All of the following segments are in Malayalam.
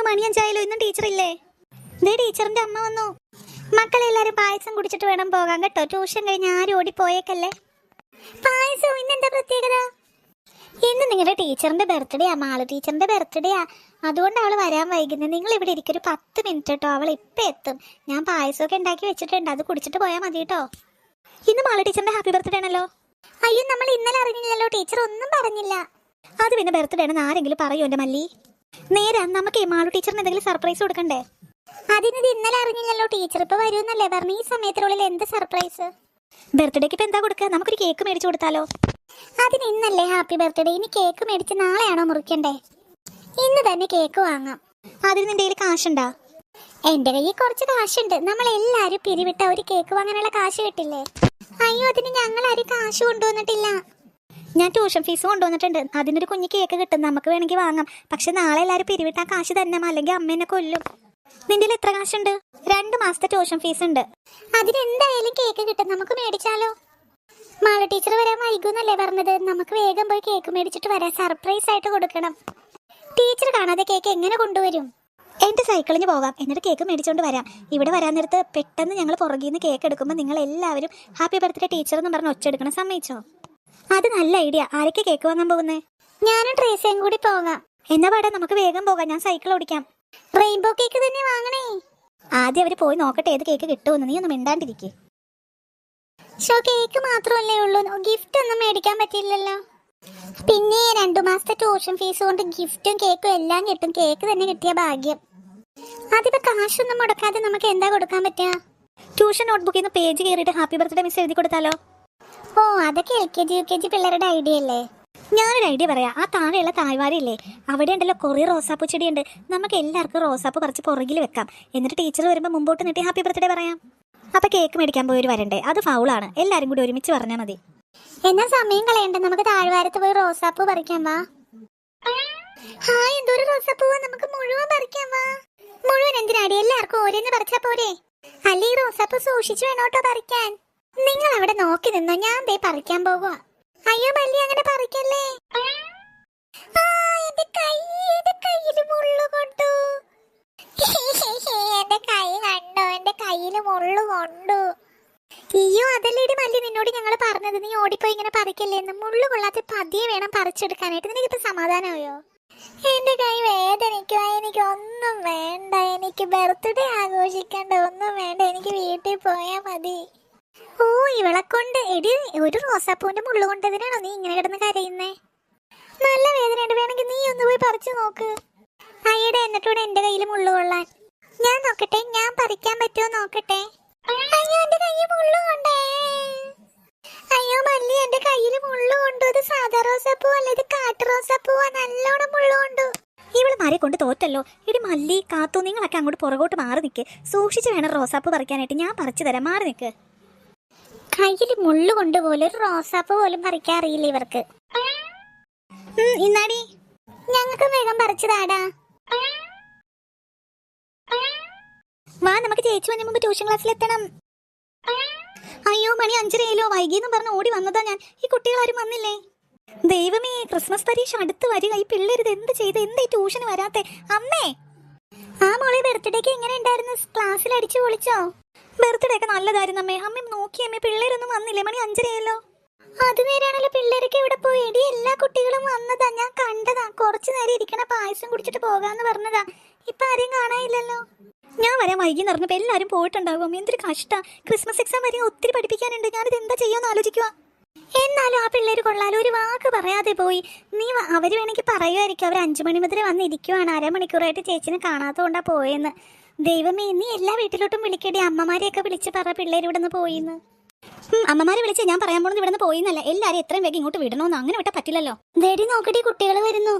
അയ്യോ മണി അഞ്ചായാലോ ഇന്നും ടീച്ചറില്ലേ ദേ ടീച്ചറിന്റെ അമ്മ വന്നു. മക്കളെല്ലാരും പായസം കുടിച്ചിട്ട് വേണം പോകാൻ കേട്ടോ. ട്യൂഷൻ കഴിഞ്ഞ് ആരും ഓടിപ്പോയേക്കല്ലേ? പായസം ഇന്നെന്താ പ്രത്യേകത? ഇന്ന് നിങ്ങളുടെ ടീച്ചറിന്റെ ബർത്ത്ഡേ ആ മാളു ടീച്ചറിന്റെ ബർത്ത്ഡേ ആ. അതുകൊണ്ട് അവൾ വരാൻ വൈകുന്നത്. നിങ്ങൾ ഇവിടെ ഇരിക്കൊരു പത്ത് മിനിറ്റ് കേട്ടോ അവൾ ഇപ്പം എത്തും. ഞാൻ പായസമൊക്കെ ഉണ്ടാക്കി വെച്ചിട്ടുണ്ട് അത് കുടിച്ചിട്ട് പോയാൽ മതി കേട്ടോ. ഇന്ന് മാളു ടീച്ചറിന്റെ ഹാപ്പി ബർത്ത്ഡേ ആണല്ലോ. അയ്യോ നമ്മൾ ഇന്നലെ അറിഞ്ഞില്ലല്ലോ ടീച്ചർ ഒന്നും പറഞ്ഞില്ല. അത് പിന്നെ ബർത്ത്ഡേ ആണെന്ന് ആരെങ്കിലും പറയൂ എന്റെ മല്ലി? നേരെ നമുക്ക് മാളു ടീച്ചറിന് എന്തെങ്കിലും സർപ്രൈസ് കൊടുക്കണ്ടേ? അതിനിത് ഇന്നലെ അറിഞ്ഞില്ലല്ലോ ടീച്ചർ ഇപ്പൊ വരുമെന്നല്ലേ പറഞ്ഞു. ഈ സമയത്തിനുള്ളിൽ എന്ത് സർപ്രൈസ് ബർത്ത്ഡേക്ക് ഇപ്പൊ എന്താ കൊടുക്കുക നമുക്കൊരു കേക്ക് മേടിച്ചു കൊടുത്താലോ? അതിന് ഇന്നല്ലേ ഹാപ്പി ബർത്ത്ഡേ ഇനി കേക്ക് മേടിച്ച് നാളെയാണോ മുറിക്കണ്ടേ? ഇന്ന് തന്നെ കേക്ക് വാങ്ങാം. അതിന് നിന്റെ കയ്യിൽ കാശുണ്ടാ? എന്റെ കയ്യിൽ കുറച്ച് കാശുണ്ട്. നമ്മൾ എല്ലാരും പിരിവിട്ട ഒരു കേക്ക് വാങ്ങാനുള്ള കാശ് കിട്ടില്ലേ? അയ്യോ അതിന് ഞങ്ങൾ ആരും കാശ് കൊണ്ടുവന്നിട്ടില്ല. ഞാൻ ട്യൂഷൻ ഫീസ് കൊണ്ടുവന്നിട്ടുണ്ട്. അതിനൊരു കുഞ്ഞു കേക്ക് കിട്ടും നമുക്ക് വേണമെങ്കിൽ വാങ്ങാം. പക്ഷെ നാളെ എല്ലാവരും പിരിവിട്ട കാശ് തന്നെ അല്ലെങ്കിൽ അമ്മേനെ കൊല്ലും. നിന്റെ എത്ര കാശുണ്ട്? രണ്ട് മാസത്തെ ട്യൂഷൻ ഫീസ് ഉണ്ട്. അതിനെന്തായാലും കേക്ക് കിട്ടും. നമുക്ക് മേടിച്ചാലോ? മാള ടീച്ചർ വരാൻ വൈകുന്നല്ലേ പറഞ്ഞത്? നമുക്ക് വേഗം പോയി കേക്ക് മേടിച്ചിട്ട് വരാം. സർപ്രൈസ് ആയിട്ട് കൊടുക്കണം. ടീച്ചർ കാണാതെ കേക്ക് എങ്ങനെ കൊണ്ടുവരും? എന്റെ സൈക്കിളിന് പോകാം. എന്നിട്ട് കേക്ക് മേടിച്ചുകൊണ്ട് വരാം. ഇവിടെ വരാൻ നേരത്ത് പെട്ടെന്ന് ഞങ്ങൾ പുറകിൽ നിന്ന് കേക്ക് എടുക്കുമ്പോൾ നിങ്ങൾ എല്ലാവരും ഹാപ്പി ബർത്ത്ഡേ ടീച്ചർ എന്ന് പറഞ്ഞ് ഒച്ചെടുക്കണം സമ്മതിച്ചോ അത് നല്ല ഐഡിയ. ആരൊക്കെ കേക്ക് വാങ്ങാൻ പോകുന്നേ? ഞാനും ട്രേസയും കൂടി പോകാം. എന്നാ പാടാ നമുക്ക് വേഗം പോകാം. ഞാൻ സൈക്കിൾ ഓടിക്കാം. റെയിൻബോ കേക്ക് തന്നെ വാങ്ങണേ. ആദ്യം അവർ പോയി നോക്കട്ടെ ഏത് കേക്ക് കിട്ടുമെന്ന്. നീ ഒന്ന് മിണ്ടാണ്ടിരിക്കേ. ഷോ കേക്ക് മാത്രമല്ലേ ഉള്ളൂ. ഗിഫ്റ്റ് ഒന്നും മേടിക്കാൻ പറ്റില്ലല്ലോ പിന്നെ രണ്ടു മാസത്തെ ട്യൂഷൻ ഫീസ് കൊണ്ട് ഗിഫ്റ്റും കേക്കും എല്ലാം കിട്ടും. കേക്ക് തന്നെ കിട്ടിയ ഭാഗ്യം. അതിപ്പോ കാശൊന്നും മുടക്കാതെ നമുക്ക് എന്താ കൊടുക്കാൻ പറ്റുക? ട്യൂഷൻ നോട്ട്ബുക്കിൽ നിന്ന് പേജ് കയറിയിട്ട് ഹാപ്പി ബർത്ത്ഡേ മിസ് എഴുതി കൊടുത്താലോ? ഓ അതൊക്കെ L K G U K G പിള്ളേരുടെ ഐഡിയ അല്ലേ? ഞാനൊരു ഐഡിയ പറയാം. ആ താഴെയുള്ള തായ്വാരില്ലേ? അവിടെ ഉണ്ടല്ലോ കുറേ റോസാപ്പൂ ചെടിയുണ്ട്. നമുക്ക് എല്ലാവർക്കും റോസാപ്പ് പറിച്ച് പുറകിൽ വെക്കാം. എന്നിട്ട് ടീച്ചർ വരുമ്പോൾ മുമ്പോട്ട് നിട്ടി ഹാപ്പി ബർത്ത്ഡേ പറയാം. അപ്പൊ കേക്ക് മേടിക്കാൻ പോയി വരണ്ടേ. അത് ഫൗളാണ്. എല്ലാരും കൂടി ഒരുമിച്ച് പറഞ്ഞാൽ മതി. എന്നാ സമയം കളയണ്ട. നമുക്ക് താഴ്വാരത്ത് പോയി റോസാപ്പ് പറിക്കാം വാ. ഹായ് എന്തൊരു റോസാപ്പൂ നമുക്ക് മുഴുവൻ പറിക്കാം വാ. മുഴുവൻ എന്തിനാടി? എല്ലാവർക്കും ഓരോന്ന് പറിച്ചാ പോരെ. അല്ലേ റോസാപ്പൂ സൂക്ഷിച്ചു വേണോട്ടോ പറിക്കാൻ? നിങ്ങൾ അവിടെ നോക്കി നിന്നോ? ഞാൻ ദേ പറിക്കാൻ പോകുക അയ്യോ മല്ലി അങ്ങനെ പറിക്കല്ലേ? എന്റെ കൈ കണ്ടോ. എന്റെ കയ്യിൽ മുള്ളു കൊണ്ടു. അയ്യോ അതല്ലേടി മല്ലി നിന്നോട് ഞങ്ങൾ പറഞ്ഞത്. നീ ഓടിപ്പോയി ഇങ്ങനെ പറിക്കല്ലേന്ന് മുള്ളു കൊള്ളാത്ത പതിയെ വേണം പറിച്ചെടുക്കാനായിട്ട്. നിനക്കിപ്പോ സമാധാനമായോ? എന്റെ കൈ വേദനിക്കുക എനിക്ക് ഒന്നും വേണ്ട. എനിക്ക് ബർത്ത്ഡേ ആഘോഷിക്കണ്ട. ഒന്നും വേണ്ട. എനിക്ക് വീട്ടിൽ പോയാ മതി. ഓ ഇവളെ കൊണ്ട് എടി ഒരു റോസാപ്പൂവിന്റെ മുള്ളു കൊണ്ടതിനാണോ നീ ഇങ്ങനെ കിടന്ന് കരയുന്നേ? നല്ല വേദനയുണ്ട്. വേണമെങ്കിൽ നീ ഒന്ന് പോയി പറിച്ചു നോക്ക്. അയ്യടെ എന്നിട്ടൂടെ എന്റെ കയ്യിൽ മുള്ളു കൊള്ളാൻ. ഞാൻ നോക്കട്ടെ ഞാൻ പറിക്കാൻ പറ്റുമോ നോക്കട്ടെ? അയ്യോ എന്റെ കയ്യിൽ മുള്ളു കൊണ്ടേ. അയ്യോ മല്ലി എന്റെ കയ്യിൽ മുള്ളു കൊണ്ടു. ഇത് സാധാ റോസാപ്പൂ അല്ല ഇത് കാട്ടു റോസാപ്പൂവാ. നല്ലോണം മുള്ളു കൊണ്ടു. മാറി കൊണ്ട് തോറ്റല്ലോ. ഇടി മല്ലി കാത്തു നിങ്ങളൊക്കെ അങ്ങോട്ട് പുറകോട്ട് മാറി നിൽക്ക് സൂക്ഷിച്ച് വേണം റോസാപ്പ് പറിക്കാനായിട്ട്. ഞാൻ പറിച്ചു തരാം. മാറി നിൽക്ക് കയ്യിൽ മുള്ളു കൊണ്ടുപോലെ പോലും ഒരു റോസാപ്പ് പോലും പറിക്കാൻ അറിയില്ല ഇവർക്ക്. ഇന്നാടി. ഞങ്ങൾക്ക് വേഗം പറിച്ചതാടാ. വാ നമുക്ക് ചേച്ചി വന്ന മുമ്പ് ട്യൂഷൻ ക്ലാസ്സിൽ എത്തണം. അയ്യോ മണി അഞ്ചരയിലോ വൈകിയെന്നും പറഞ്ഞ് ഓടി വന്നതാ ഞാൻ. ഈ കുട്ടികളാരും വന്നില്ലേ? ദൈവമേ ക്രിസ്മസ് പരീക്ഷ അടുത്ത് വരിക. ഈ പിള്ളേരിത് എന്ത് ചെയ്ത്? എന്താ ഈ ട്യൂഷന് വരാത്തെ? അമ്മേ. ആ മോളെ ബർത്ത്ഡേക്ക് എങ്ങനെ ഉണ്ടായിരുന്നു? ക്ലാസ്സിൽ അടിച്ചു പൊളിച്ചോ? ബർത്ത്ഡേ ഒക്കെ നല്ലതായിരുന്നു അമ്മേ. അമ്മ നോക്കി അമ്മേ പിള്ളേരൊന്നും വന്നില്ലേ? മണി അഞ്ചരയല്ലോ. അത് നേരാണല്ലോ പിള്ളേരൊക്കെ ഇവിടെ പോയി. എടി എല്ലാ കുട്ടികളും വന്നതാ. ഞാൻ കണ്ടതാ. കുറച്ചു നേരം ഇരിക്കണ പായസം കുടിച്ചിട്ട് പോകാന്ന് പറഞ്ഞതാ. ഇപ്പൊ ആരെയും കാണാനില്ലല്ലോ. ഞാൻ വരാൻ വൈകി പറഞ്ഞപ്പോ എല്ലാരും പോയിട്ടുണ്ടാകും എന്തൊരു കഷ്ട. ക്രിസ്മസ് എക്സാം വരെ ഒത്തിരി പഠിപ്പിക്കാനുണ്ട്. ഞാനിത് എന്താ ചെയ്യാന്ന് ആലോചിക്കുക എന്നാലും ആ പിള്ളേര് കൊള്ളാലോ. ഒരു വാക്ക് പറയാതെ പോയി. നീ അവർ വേണമെങ്കിൽ പറയുമായിരിക്കും അവർ അഞ്ചു മണി മുതൽ വന്ന് ഇരിക്കുവാണ് അരമണിക്കൂറായിട്ട് ചേച്ചിനെ കാണാത്തോണ്ടാ പോയെന്ന്. ദൈവമേ നീ എല്ലാ വീട്ടിലോട്ടും വിളിക്കടി. അമ്മമാരെയൊക്കെ വിളിച്ച് പറ പിള്ളേർ ഇവിടെ നിന്ന് പോയിന്ന് അമ്മമാരെ വിളിച്ച് ഞാൻ പറയാൻ പോകുന്നത് ഇവിടെ നിന്ന് പോയിന്നല്ല. എല്ലാരും എത്രയും വേഗം ഇങ്ങോട്ട് വിടണോന്ന് അങ്ങനെ വിട്ടാ പറ്റില്ലല്ലോ. ദേടി നോക്കടി കുട്ടികൾ വരുന്നു.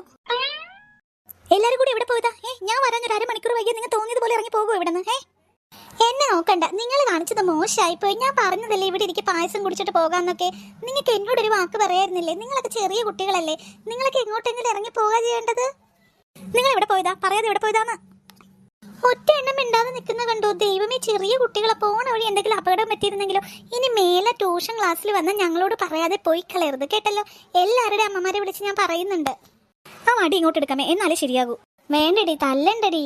എല്ലാരും കൂടി ഇവിടെ പോയതാ? ഏ ഞാൻ വരാൻ ഒരു അരമണിക്കൂർ വൈകി നിങ്ങൾ തോന്നിയതുപോലെ ഇറങ്ങി പോകുമോ ഇവിടെ നിന്ന് ഏ എന്നെ നോക്കണ്ട. നിങ്ങൾ കാണിച്ചത് മോശമായി പോയി ഞാൻ പറഞ്ഞതല്ലേ ഇവിടെ എനിക്ക് പായസം കുടിച്ചിട്ട് പോകാന്നൊക്കെ. നിങ്ങൾക്ക് എന്നോട് ഒരു വാക്ക് പറയായിരുന്നില്ലേ നിങ്ങളൊക്കെ ചെറിയ കുട്ടികളല്ലേ. നിങ്ങളൊക്കെ എങ്ങോട്ടെങ്കിലും ഇറങ്ങി പോകാ ചെയ്യേണ്ടത്? നിങ്ങൾ ഇവിടെ പോയതാ? പറയാതെ ഇവിടെ പോയതാന്ന്? ഒറ്റ എണ്ണം മിണ്ടാതെ നിൽക്കുന്ന കണ്ടു? ദൈവമേ ചെറിയ കുട്ടികളെ പോണ വഴി എന്തെങ്കിലും അപകടം പറ്റിയിരുന്നെങ്കിലോ? ഇനി മേലെ ട്യൂഷൻ ക്ലാസ്സിൽ വന്ന് ഞങ്ങളോട് പറയാതെ പോയി കളയരുത് കേട്ടല്ലോ? എല്ലാവരുടെ അമ്മമാരെ വിളിച്ച് ഞാൻ പറയുന്നുണ്ട്. ആ വടി ഇങ്ങോട്ട് എടുക്കാമേ. എന്നാലേ ശരിയാകൂ. വേണ്ടടി തല്ലണ്ടടി.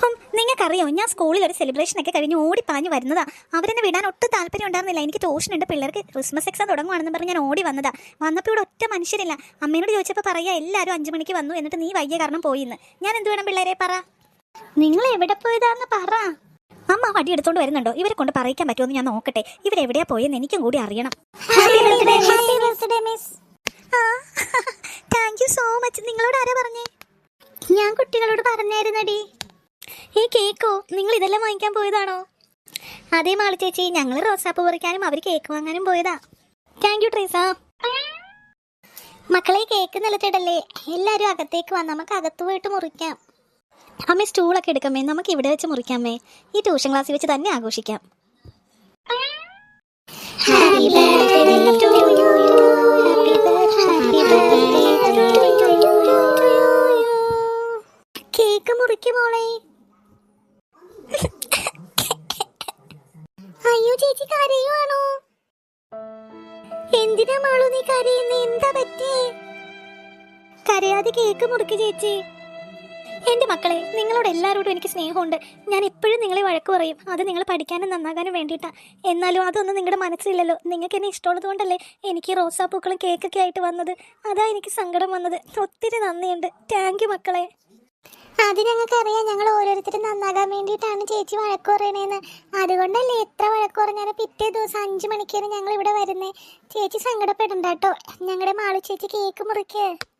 ഹും, നിങ്ങൾക്കറിയോ? ഞാൻ സ്കൂളിൽ ഒരു സെലിബ്രേഷൻ ഒക്കെ കഴിഞ്ഞ് ഓടി ഓടിപ്പാഞ്ഞ് വരുന്നതാ. അവരെന്നെ വിടാൻ ഒട്ടും താല്പര്യം ഉണ്ടായിരുന്നില്ല. എനിക്ക് ട്യൂഷൻ ഉണ്ട്. പിള്ളേർക്ക് ക്രിസ്മസ് എക്സാം തുടങ്ങുവാണെന്ന് പറഞ്ഞ് ഞാൻ ഓടി വന്നതാ. വന്നപ്പോൾ ഇവിടെ ഒറ്റ മനുഷ്യരില്ല. അമ്മയോട് ചോദിച്ചപ്പോൾ പറയാ എല്ലാവരും അഞ്ചു മണിക്ക് വന്നു. എന്നിട്ട് നീ വയ്യ കാരണം പോയിന്ന്. ഞാൻ എന്ത് വേണം പിള്ളേരെ പറ? നിങ്ങൾ എവിടെ പോയതാന്ന് പറ. അമ്മ വടി എടുത്തോണ്ട് വരുന്നുണ്ടോ? ഇവരെ കൊണ്ട് പറയിക്കാൻ പറ്റുമെന്ന് ഞാൻ നോക്കട്ടെ. ഇവരെവിടെയാ പോയെന്ന് എനിക്കും കൂടി അറിയണം. താങ്ക് യു സോ മച്ച് നിങ്ങളോട് ആരാ പറഞ്ഞേ? ഞാൻ കുട്ടികളോട് പറഞ്ഞായിരുന്നടി. ഈ കേക്കോ നിങ്ങൾ ഇതെല്ലാം വാങ്ങിക്കാൻ പോയതാണോ? അതേ മാളി ചേച്ചി ഞങ്ങൾ റോസാപ്പ് പറിക്കാനും അവർ കേക്ക് വാങ്ങാനും പോയതാ. താങ്ക് യു ട്രീസ മക്കളെ കേക്ക് നിലത്തിടല്ലേ? എല്ലാവരും അകത്തേക്ക് വന്ന് നമുക്ക് അകത്ത് പോയിട്ട് മുറിക്കാം. അമ്മേ സ്റ്റൂളൊക്കെ എടുക്കമ്മേ. നമുക്ക് ഇവിടെ വെച്ച് മുറിക്കാമേ. ഈ ട്യൂഷൻ ക്ലാസ്സിൽ വെച്ച് തന്നെ ആഘോഷിക്കാം. കേക്ക് മുറിക്കും മോളെ. അയ്യോ ചേച്ചി കരയുവാണോ? എന്തിനാ മാളു നീ കരയുന്നേ? എന്താ പറ്റിയേ? കരയാതെ കേക്ക് മുറിക്ക് ചേച്ചി. എന്റെ മക്കളെ നിങ്ങളോട് എല്ലാവരോടും എനിക്ക് സ്നേഹമുണ്ട്. ഞാൻ എപ്പോഴും നിങ്ങളെ വഴക്ക് പറയും. അത് നിങ്ങൾ പഠിക്കാനും നന്നാകാനും വേണ്ടിയിട്ടാ. എന്നാലും അതൊന്നും നിങ്ങളുടെ മനസ്സിലില്ലല്ലോ. നിങ്ങൾക്ക് എന്നെ ഇഷ്ടമുള്ളത് കൊണ്ടല്ലേ എനിക്ക് റോസാപ്പൂക്കളും കേക്കൊക്കെ ആയിട്ട് വന്നത്? അതാ എനിക്ക് സങ്കടം വന്നത്. ഒത്തിരി നന്ദിയുണ്ട്. താങ്ക് മക്കളെ. അത് ഞങ്ങൾക്ക് അറിയാം ഞങ്ങൾ ഓരോരുത്തരും നന്നാകാൻ വേണ്ടിയിട്ടാണ് ചേച്ചി വഴക്ക് പറയണേന്ന്. അതുകൊണ്ടല്ലേ എത്ര വഴക്ക് പറഞ്ഞാലും പിറ്റേ ദിവസം അഞ്ചു മണിക്കാണ് ഞങ്ങൾ ഇവിടെ വരുന്നേ. ചേച്ചി സങ്കടപ്പെടണ്ട കേട്ടോ. ഞങ്ങളുടെ മാളു ചേച്ചി കേക്ക് മുറിക്കേ.